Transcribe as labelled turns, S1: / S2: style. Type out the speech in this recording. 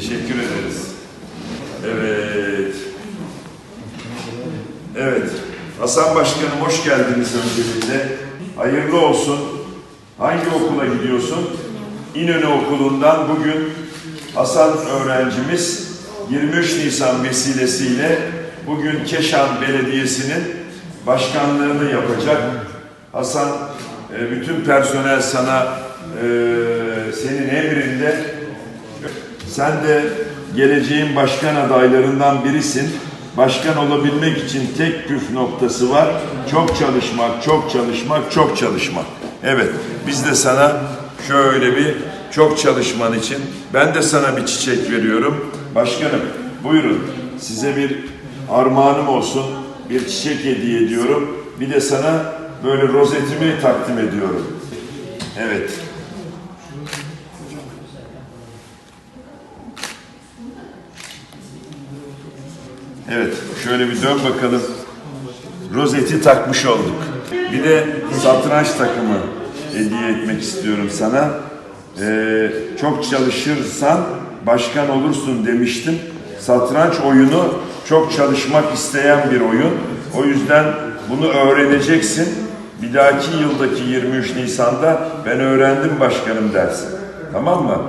S1: Teşekkür ederiz. Evet. Evet. Hasan Başkanım hoş geldiniz öncelikle. Hayırlı olsun. Hangi okula gidiyorsun? İnönü Okulu'ndan bugün Hasan öğrencimiz 23 Nisan vesilesiyle bugün Keşan Belediyesi'nin başkanlığını yapacak. Hasan e, bütün personel sana e, senin emrinde sen de geleceğin başkan adaylarından birisin. Başkan olabilmek için tek püf noktası var. Çok çalışmak, çok çalışmak, çok çalışmak. Evet, biz de sana şöyle bir çok çalışman için ben de sana bir çiçek veriyorum. Başkanım, buyurun. Size bir armağanım olsun. Bir çiçek hediye ediyorum. Bir de sana böyle rozetimi takdim ediyorum. Evet. Evet, şöyle bir dön bakalım. Rozeti takmış olduk. Bir de satranç takımı hediye etmek istiyorum sana. Ee, çok çalışırsan başkan olursun demiştim. Satranç oyunu çok çalışmak isteyen bir oyun. O yüzden bunu öğreneceksin. Bir dahaki yıldaki 23 Nisan'da ben öğrendim başkanım dersin. Tamam mı?